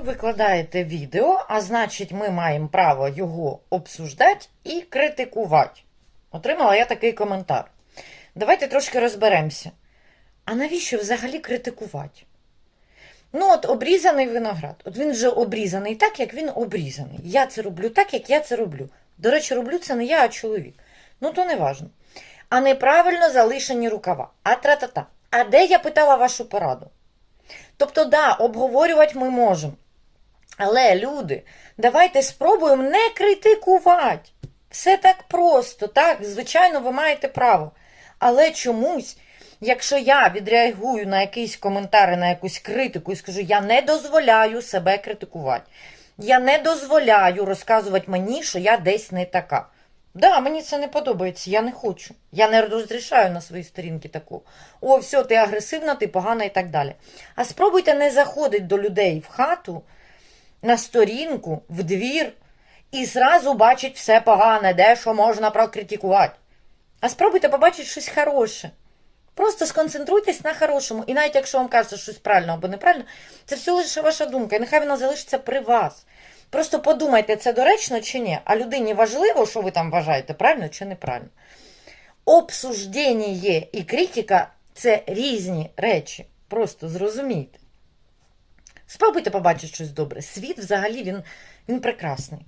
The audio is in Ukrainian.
ви викладаєте відео, а значить, ми маємо право його обсуждати і критикувати. Отримала я такий коментар. Давайте трошки розберемося. А навіщо взагалі критикувати? Ну, от обрізаний виноград. От він вже обрізаний так, як він обрізаний. Я це роблю так, як я це роблю. До речі, роблю це не я, а чоловік. Ну, то не важно. А неправильно залишені рукава. А тра-та-та. А де я питала вашу пораду? Тобто, да, обговорювати ми можемо. Але, люди, давайте спробуємо не критикувати. Все так просто, так, звичайно, ви маєте право. Але чомусь, якщо я відреагую на якийсь коментар, на якусь критику і скажу, я не дозволяю себе критикувати. Я не дозволяю розказувати мені, що я десь не така. Да, мені це не подобається, я не хочу. Я не розрішаю на своїй сторінці таку. О, все, ти агресивна, ти погана і так далі. А спробуйте не заходити до людей в хату, на сторінку, в двір, і зразу бачить все погане, де що можна прокритикувати. А спробуйте побачити щось хороше. Просто сконцентруйтесь на хорошому. І навіть якщо вам кажеться щось правильно або неправильно, це все лише ваша думка, і нехай вона залишиться при вас. Просто подумайте, це доречно чи ні. А людині важливо, що ви там вважаєте, правильно чи неправильно. Обсуждення і критика це різні речі. Просто зрозумійте. Спробуйте побачити щось добре. Світ взагалі він, він прекрасний.